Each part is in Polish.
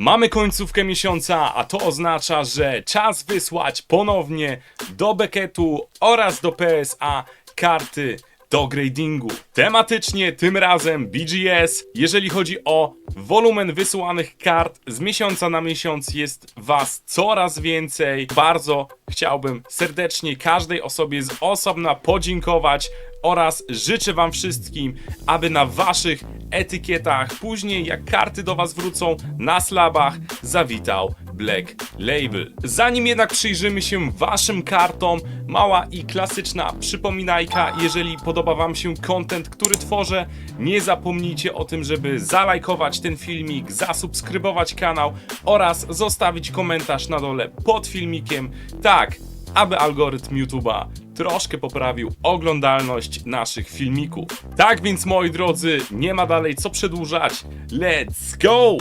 Mamy końcówkę miesiąca, a to oznacza, że czas wysłać ponownie do Becketu oraz do PSA karty do gradingu. Tematycznie tym razem BGS. Jeżeli chodzi o wolumen wysyłanych kart z miesiąca na miesiąc jest was coraz więcej. Bardzo chciałbym serdecznie każdej osobie z osobna podziękować oraz życzę wam wszystkim, aby na waszych etykietach później jak karty do was wrócą na slabach zawitał Black Label. Zanim jednak przyjrzymy się waszym kartom, mała i klasyczna przypominajka, jeżeli podoba wam się content, który tworzę, nie zapomnijcie o tym, żeby zalajkować ten filmik, zasubskrybować kanał oraz zostawić komentarz na dole pod filmikiem, tak aby algorytm YouTube'a troszkę poprawił oglądalność naszych filmików. Tak więc moi drodzy, nie ma dalej co przedłużać. Let's go!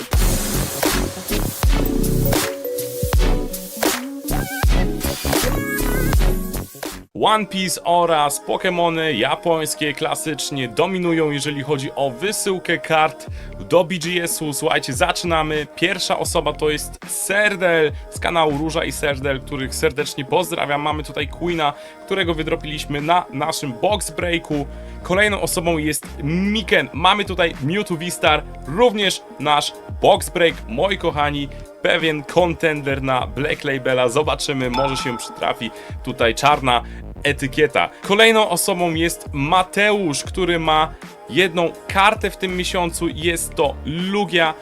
One Piece oraz Pokémony japońskie klasycznie dominują, jeżeli chodzi o wysyłkę kart do BGS-u. Słuchajcie, zaczynamy. Pierwsza osoba to jest Serdel z kanału Róża i Serdel, których serdecznie pozdrawiam. Mamy tutaj Queena, którego wydropiliśmy na naszym box breaku. Kolejną osobą jest Miken. Mamy tutaj Mewtwo V-Star, również nasz box break, moi kochani pewien contender na Black Labela. Zobaczymy, może się przytrafi tutaj czarna etykieta. Kolejną osobą jest Mateusz, który ma jedną kartę w tym miesiącu. Jest to Lugia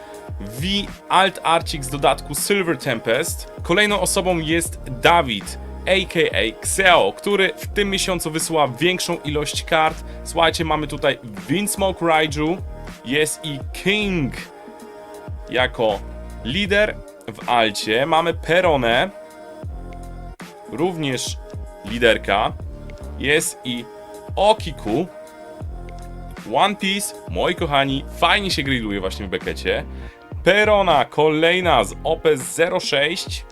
V Alt Arcix z dodatku Silver Tempest. Kolejną osobą jest Dawid aka Xeo, który w tym miesiącu wysyła większą ilość kart. Słuchajcie, mamy tutaj Windsmoke Raiju, jest i King jako lider w Alcie. Mamy Peronę, również liderka. Jest i Okiku. One Piece, moi kochani, fajnie się grilluje właśnie w Bekecie. Perona, kolejna z OP06.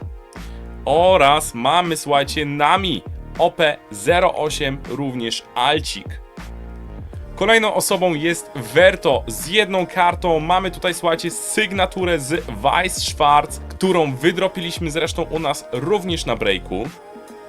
Oraz mamy, słuchajcie, Nami OP08, również Alcik. Kolejną osobą jest Verto z jedną kartą. Mamy tutaj, słuchajcie, sygnaturę z Weiss Schwarz, którą wydropiliśmy zresztą u nas również na breaku.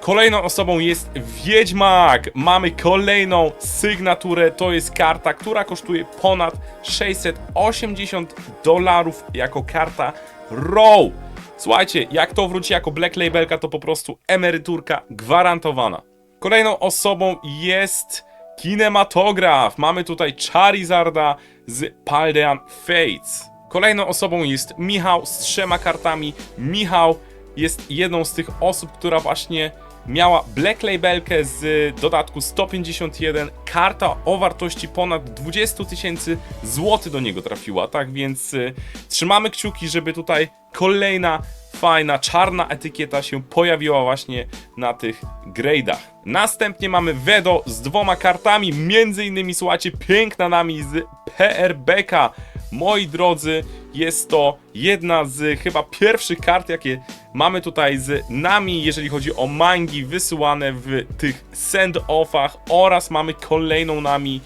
Kolejną osobą jest Wiedźmak. Mamy kolejną sygnaturę. To jest karta, która kosztuje ponad 680 dolarów jako karta RAW. Słuchajcie, jak to wróci jako Black Labelka, to po prostu emeryturka gwarantowana. Kolejną osobą jest kinematograf. Mamy tutaj Charizarda z Paldean Fates. Kolejną osobą jest Michał z trzema kartami. Michał jest jedną z tych osób, która właśnie miała Black Labelkę z dodatku 151. Karta o wartości ponad 20 tysięcy złotych do niego trafiła, tak więc y, trzymamy kciuki, żeby tutaj kolejna fajna czarna etykieta się pojawiła właśnie na tych grade'ach. Następnie mamy Vedo z dwoma kartami, między innymi słuchajcie, piękna nami z PRBK. Moi drodzy, jest to jedna z chyba pierwszych kart, jakie mamy tutaj z nami, jeżeli chodzi o mangi wysyłane w tych send-offach oraz mamy kolejną nami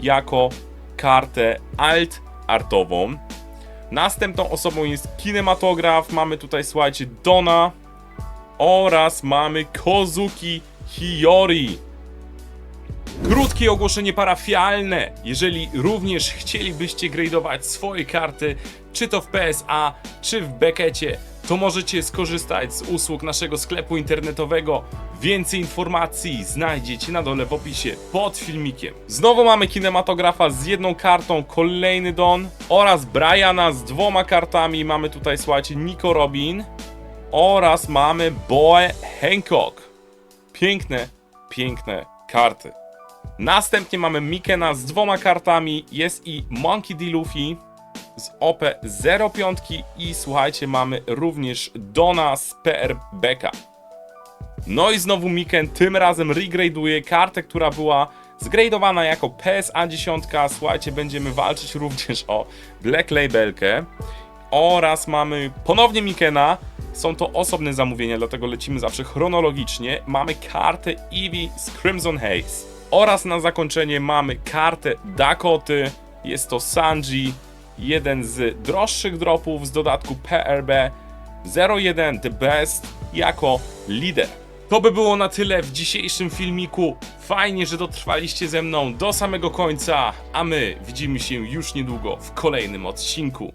jako kartę alt artową. Następną osobą jest kinematograf. Mamy tutaj, słuchajcie, Dona oraz mamy Kozuki Hiyori. Krótkie ogłoszenie parafialne. Jeżeli również chcielibyście gradeować swoje karty, czy to w PSA, czy w Beckecie, to możecie skorzystać z usług naszego sklepu internetowego. Więcej informacji znajdziecie na dole w opisie pod filmikiem. Znowu mamy kinematografa z jedną kartą, kolejny Don oraz Briana z dwoma kartami. Mamy tutaj, słuchajcie, Nico Robin oraz mamy Boe Hancock. Piękne, piękne karty. Następnie mamy Mikena z dwoma kartami, jest i Monkey D. Luffy z OP 05 i słuchajcie, mamy również Dona z PR Beka. No i znowu Miken tym razem regraduje kartę, która była zgradowana jako PSA 10. Słuchajcie, będziemy walczyć również o Black Labelkę. Oraz mamy ponownie Mikena. Są to osobne zamówienia, dlatego lecimy zawsze chronologicznie. Mamy kartę Eevee z Crimson Haze. Oraz na zakończenie mamy kartę Dakoty. Jest to Sanji jeden z droższych dropów z dodatku PRB 01 The Best jako lider. To by było na tyle w dzisiejszym filmiku. Fajnie, że dotrwaliście ze mną do samego końca, a my widzimy się już niedługo w kolejnym odcinku.